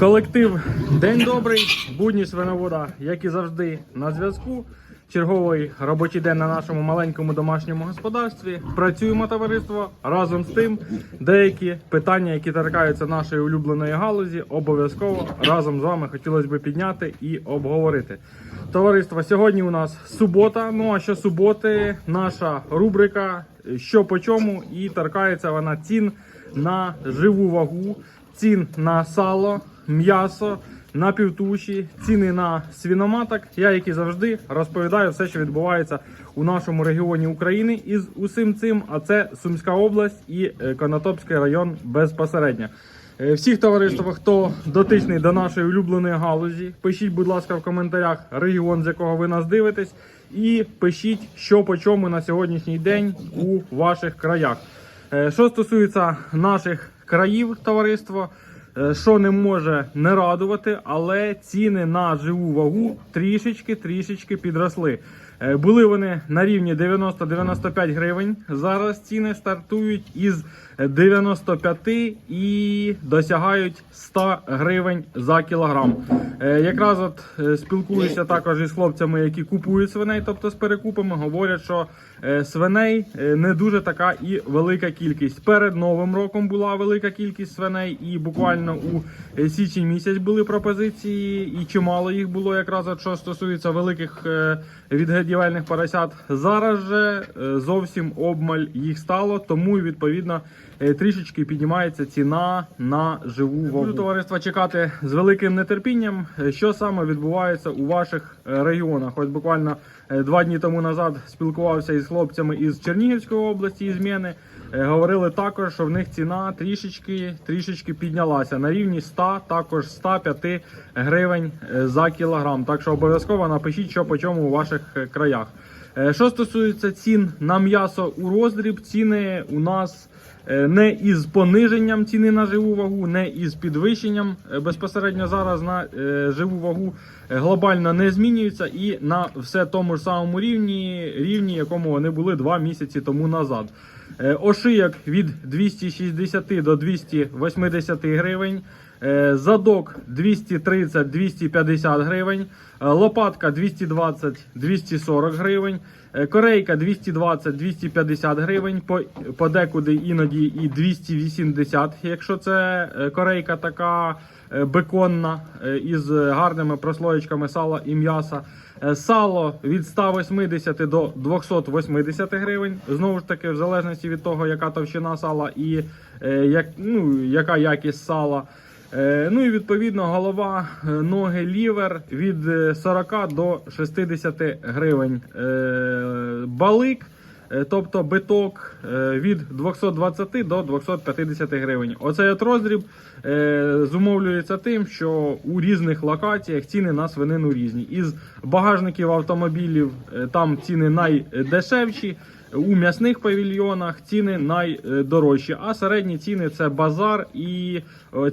Колектив День добрий, будні свиновода, як і завжди, на зв'язку. Черговий робочий день на нашому маленькому домашньому господарстві. Працюємо товариство разом з тим. Деякі питання, які торкаються нашої улюбленої галузі, обов'язково разом з вами хотілося б підняти і обговорити. Товариство, сьогодні у нас субота. Ну а що суботи, наша рубрика Що по чому, і торкається вона цін на живу вагу, цін на сало, м'ясо, на півтуші, ціни на свіноматок. Я, як і завжди, розповідаю все, що відбувається у нашому регіоні України із усім цим. А це Сумська область і е, Конотопський район безпосередньо. Е, Всіх товариства, хто дотичний до нашої улюбленої галузі, пишіть, будь ласка, в коментарях регіон, з якого ви нас дивитесь, і пишіть, що по чому на сьогоднішній день у ваших краях. Е, Що стосується наших країв, товариство, е, що не може не радувати, але ціни на живу вагу трішечки трішечки підросли. Е, Були вони на рівні 90-95 гривень. Зараз ціни стартують із 95 і досягають 100 гривень за кілограм. Е, Якраз от е, спілкуюся також із хлопцями, які купують свиней, тобто з перекупами, говорять, що свиней не дуже така і велика кількість. Перед новим роком була велика кількість свиней, і буквально у січень місяць були пропозиції, і чимало їх було якраз от що стосується великих е, відгадівельних поросят. Зараз же е, зовсім обмаль їх стало, тому відповідно трішечки піднімається ціна на живу вагу. Буду товариства чекати з великим нетерпінням, е, що саме відбувається у ваших е, регіонах. Ось буквально е, два дні тому назад спілкувався із хлопцями із Чернігівської області із Мєни. Е, Говорили також, що в них ціна трішечки трішечки піднялася на рівні 100, також 105 гривень е, за кілограм. Так що обов'язково напишіть, що по чому у ваших е, краях. Е, Що стосується цін на м'ясо у роздріб, ціни у нас е, не із пониженням ціни на живу вагу, не із підвищенням е, безпосередньо зараз на живу вагу глобально не змінюються і на все тому ж самому рівні, рівні, якому вони були два місяці тому назад. Е, Ошияк від 260 до 280 гривень. Е, Задок 230-250 гривень, Е, лопатка 220-240 гривень, корейка 220-250 гривень, подекуди іноді і 280, якщо це корейка така беконна е, із гарними прослоєчками сала і м'яса. Е, Сало від 180 до 280 гривень. Знову ж таки, в залежності від того, яка товщина сала і е, як, ну, яка якість сала. Е, Ну і відповідно голова, е, ноги, лівер від е, 40 до 60 гривень. Е, Балик, е, тобто биток е, від 220 до 250 гривень. Оцей от роздріб е, зумовлюється тим, що у різних локаціях ціни на свинину різні. Із багажників автомобілів е, там ціни найдешевші. У м'ясних павільйонах ціни найдорожчі, а середні ціни це базар і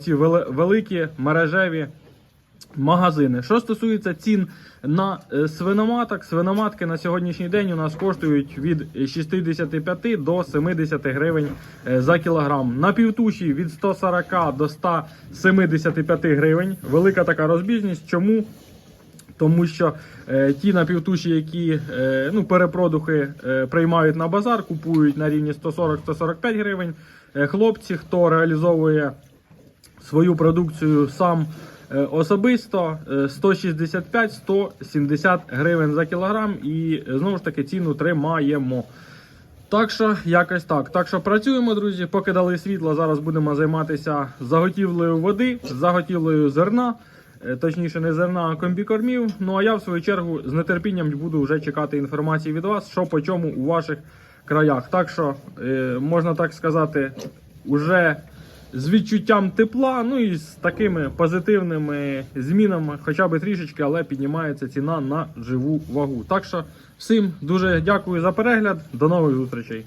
ці великі мережеві магазини. Що стосується цін на е, свиноматок, свиноматки на сьогоднішній день у нас коштують від 65 до 70 гривень е, за кілограм. На півтуші від 140 до 175 гривень. Велика така розбіжність. Чому? Тому що е, ті напівтуші, які е, ну, перепродухи е, приймають на базар, купують на рівні 140-145 гривень. Е, хлопці, хто реалізовує свою продукцію сам особисто, е, 165-170 гривень за кілограм, і е, знову ж таки ціну тримаємо. Так що якось так. Так що працюємо, друзі. Поки дали світло, зараз будемо займатися заготівлею води, заготівлею зерна. Е, Точніше, не зерна, а комбікормів. Ну а я в свою чергу з нетерпінням буду вже чекати інформації від вас, що по чому у ваших краях. Так що, е, можна так сказати, уже з відчуттям тепла, ну і з такими позитивними змінами, хоча б трішечки, але піднімається ціна на живу вагу. Так що всім дуже дякую за перегляд. До нових зустрічей.